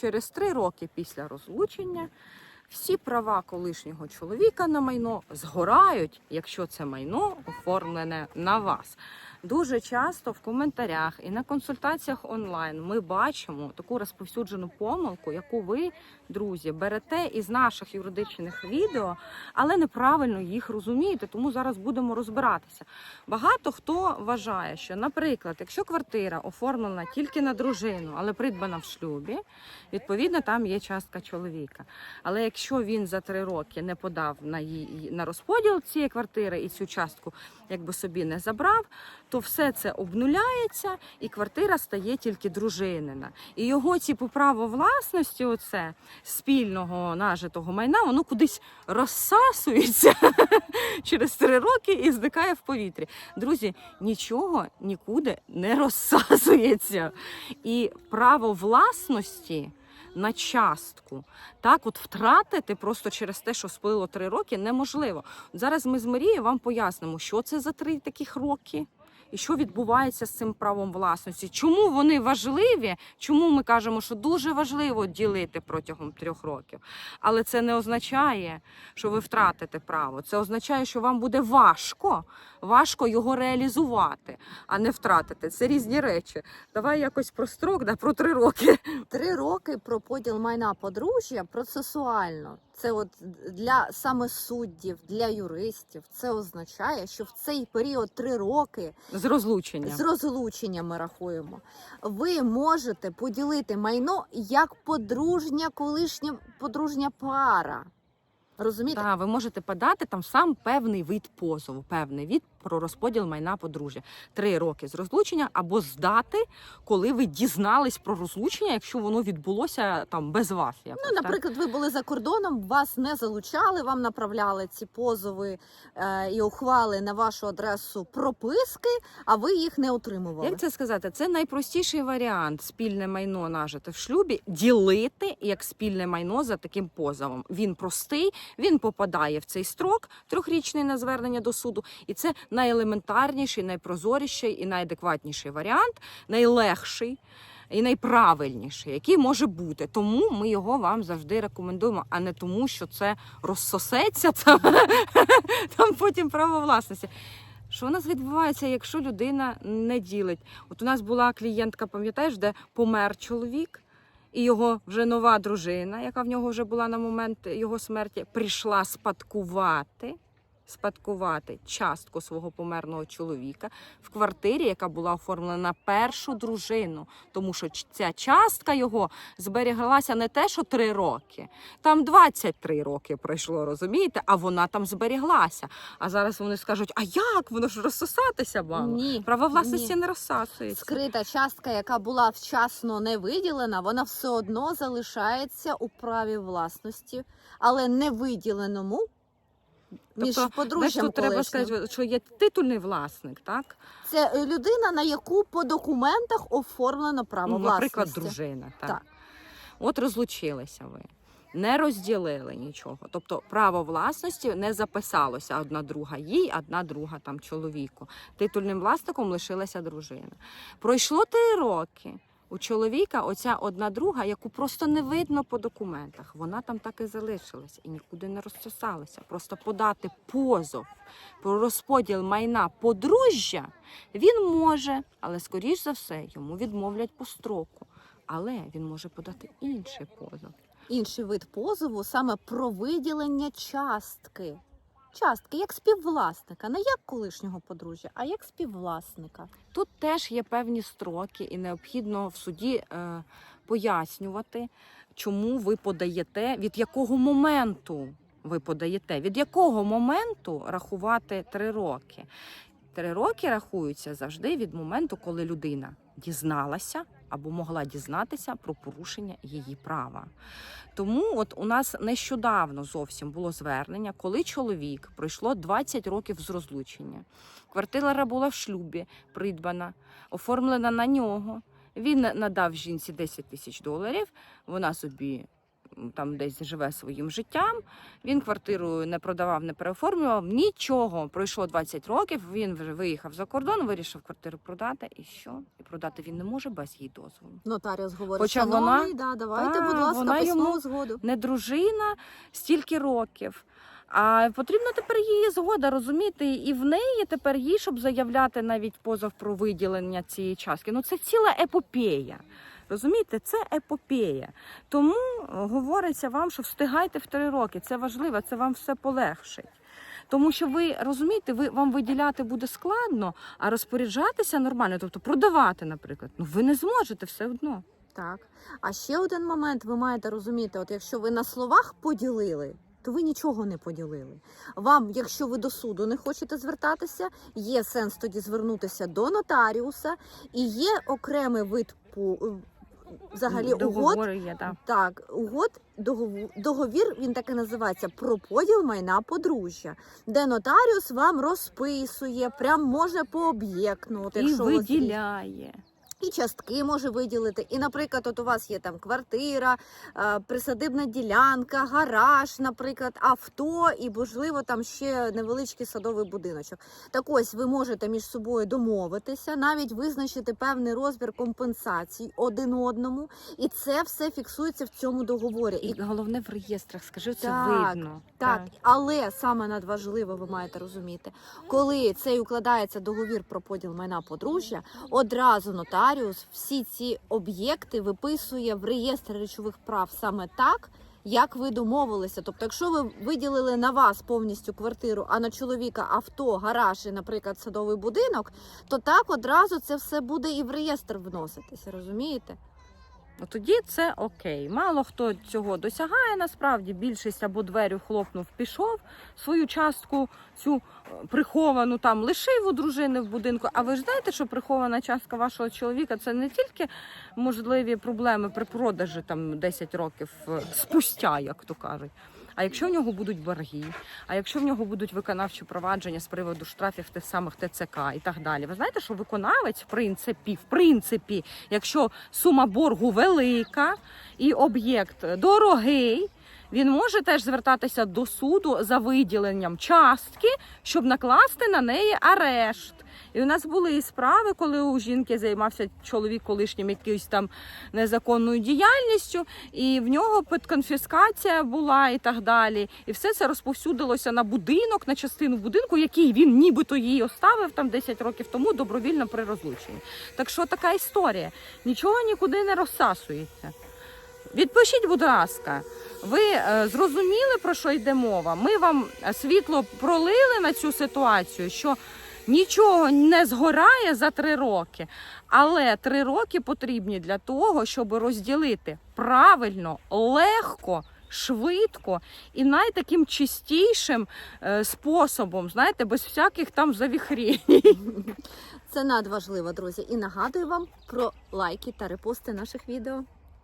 через три роки після розлучення всі права колишнього чоловіка на майно згорають, якщо це майно оформлене на вас. Дуже часто в коментарях і на консультаціях онлайн ми бачимо таку розповсюджену помилку, яку ви, друзі, берете із наших юридичних відео, але неправильно їх розумієте, тому зараз будемо розбиратися. Багато хто вважає, що, наприклад, якщо квартира оформлена тільки на дружину, але придбана в шлюбі, відповідно там є частка чоловіка. Але якщо він за три роки не подав на її на розподіл цієї квартири і цю частку якби собі не забрав, то все це обнуляється, і квартира стає тільки дружинина. І його по право власності, оце спільного нажитого майна, воно кудись розсасується через три роки і зникає в повітрі. Друзі, нічого нікуди не розсасується. І право власності. На частку так, от втратити просто через те, що сплило три роки, неможливо. Зараз ми з Марією вам пояснимо, що це за три таких роки. І що відбувається з цим правом власності? Чому вони важливі? Чому ми кажемо, що дуже важливо ділити протягом трьох років? Але це не означає, що ви втратите право. Це означає, що вам буде важко, важко його реалізувати, а не втратити. Це різні речі. Давай якось про строк, да, про три роки. Три роки про поділ майна подружжя процесуально. Це от для саме суддів, для юристів. Це означає, що в цей період три роки З розлучення. з розлучення ми рахуємо. Ви можете поділити майно як подружня, колишня подружня пара. Розумієте? Так, ви можете подати там сам певний вид позову, певний від про розподіл майна подружжя. Три роки з розлучення або здати, коли ви дізнались про розлучення, якщо воно відбулося там без вас. Якось, Ну, так? наприклад, ви були за кордоном, вас не залучали, вам направляли ці позови е, і ухвали на вашу адресу прописки, а ви їх не отримували. Як це сказати? Це найпростіший варіант спільне майно нажите в шлюбі ділити як спільне майно за таким позовом. Він простий, він попадає в цей строк трьохрічний на звернення до суду, і це найелементарніший, найпрозоріший і найадекватніший варіант, найлегший. І найправильніший, який може бути, тому ми його вам завжди рекомендуємо, а не тому, що це розсосеться там, там потім право власності. Що у нас відбувається, якщо людина не ділить? От у нас була клієнтка, пам'ятаєш, де помер чоловік, і його вже нова дружина, яка в нього вже була на момент його смерті, прийшла спадкувати. Спадкувати частку свого померного чоловіка в квартирі, яка була оформлена на першу дружину, тому що ця частка його зберігалася не те, що три роки, там 23 роки пройшло, розумієте? А вона там зберіглася. А зараз вони скажуть: а як воно ж розсосатися мало? Ні. Право власності ні. не розсасується. Скрита частка, яка була вчасно не виділена, вона все одно залишається у праві власності, але не виділеному між Тобто, подружжям тут треба колишнім. сказати, що є титульний власник, так? Це е, людина, на яку по документах оформлено право Ну, власності. наприклад, дружина. Так. Так. От розлучилися ви. Не розділили нічого. Тобто право власності не записалося одна друга їй, одна друга там чоловіку. Титульним власником лишилася дружина. Пройшло три роки. У чоловіка оця одна друга, яку просто не видно по документах, вона там так і залишилася і нікуди не розсосалася. Просто подати позов про розподіл майна подружжя він може, але скоріш за все йому відмовлять по строку. Але він може подати інший позов. Інший вид позову саме про виділення частки. Частки як співвласника, не як колишнього подружжя, а як співвласника. Тут теж є певні строки, і необхідно в суді е, пояснювати, чому ви подаєте, від якого моменту ви подаєте, від якого моменту рахувати три роки. Три роки рахуються завжди від моменту, коли людина дізналася або могла дізнатися про порушення її права. Тому от у нас нещодавно зовсім було звернення, коли чоловік пройшло 20 років з розлучення. Квартира була в шлюбі, придбана, оформлена на нього. Він надав жінці 10 тисяч доларів. Вона собі там десь живе своїм життям. Він квартиру не продавав, не переоформлював. Нічого. Пройшло 20 років. Він вже виїхав за кордон, вирішив квартиру продати. І що? І продати він не може без її дозволу. Нотаріус говорить, Хоча вона- да, давайте, Та, будь ласка, вона йому згоду. Не дружина стільки років. А потрібна тепер її згода, розумієте, і в неї тепер їй, щоб заявляти навіть позов про виділення цієї частки. Ну це ціла епопея. Розумієте, це епопея. Тому е, говориться вам, що встигайте в три роки. Це важливо, це вам все полегшить. Тому що ви розумієте, ви вам виділяти буде складно, а розпоряджатися нормально, тобто продавати, наприклад, ну ви не зможете все одно. Так. А ще один момент ви маєте розуміти: от якщо ви на словах поділили, то ви нічого не поділили. Вам, якщо ви до суду не хочете звертатися, є сенс тоді звернутися до нотаріуса, і є окремий вид взагалі угод. Є, так. Так, угод, договір, договір, він так і називається про поділ майна подружжя, де нотаріус вам розписує, прям може пооб'єкнути І якщо виділяє. І частки може виділити. І, наприклад, от у вас є там квартира, е, присадибна ділянка, гараж, наприклад, авто, і можливо там ще невеличкий садовий будиночок. Так ось ви можете між собою домовитися, навіть визначити певний розмір компенсацій один одному, і це все фіксується в цьому договорі. І головне в реєстрах, скажи, це Так, видно. так, але саме надважливо, ви маєте розуміти, коли цей укладається договір про поділ майна подружжя, одразу нотаріус всі ці об'єкти виписує в реєстр речових прав саме так. Як ви домовилися? Тобто, якщо ви виділили на вас повністю квартиру, а на чоловіка авто, гараж і, наприклад, садовий будинок, то так одразу це все буде і в реєстр вноситися, розумієте? Ну, тоді це окей. Мало хто цього досягає насправді. Більшість або дверю хлопнув, пішов свою частку, цю е, приховану там лишив у дружини в будинку. А ви ж знаєте, що прихована частка вашого чоловіка це не тільки можливі проблеми при продажі там 10 років е, спустя, як то кажуть. А якщо в нього будуть борги, а якщо в нього будуть виконавчі провадження з приводу штрафів тих самих ТЦК і так далі, ви знаєте, що виконавець в принципі, в принципі, якщо сума боргу велика і об'єкт дорогий, він може теж звертатися до суду за виділенням частки, щоб накласти на неї арешт. І у нас були і справи, коли у жінки займався чоловік колишнім якоюсь там незаконною діяльністю, і в нього підконфіскація була і так далі. І все це розповсюдилося на будинок, на частину будинку, який він нібито їй оставив там 10 років тому добровільно при розлученні. Так що така історія. Нічого нікуди не розсасується. Відпишіть, будь ласка, ви е, зрозуміли, про що йде мова? Ми вам світло пролили на цю ситуацію, що нічого не згорає за три роки, але три роки потрібні для того, щоб розділити правильно, легко. Швидко і найтаким чистішим е, способом, знаєте, без всяких там завіхрень. Це надважливо, друзі. І нагадую вам про лайки та репости наших відео.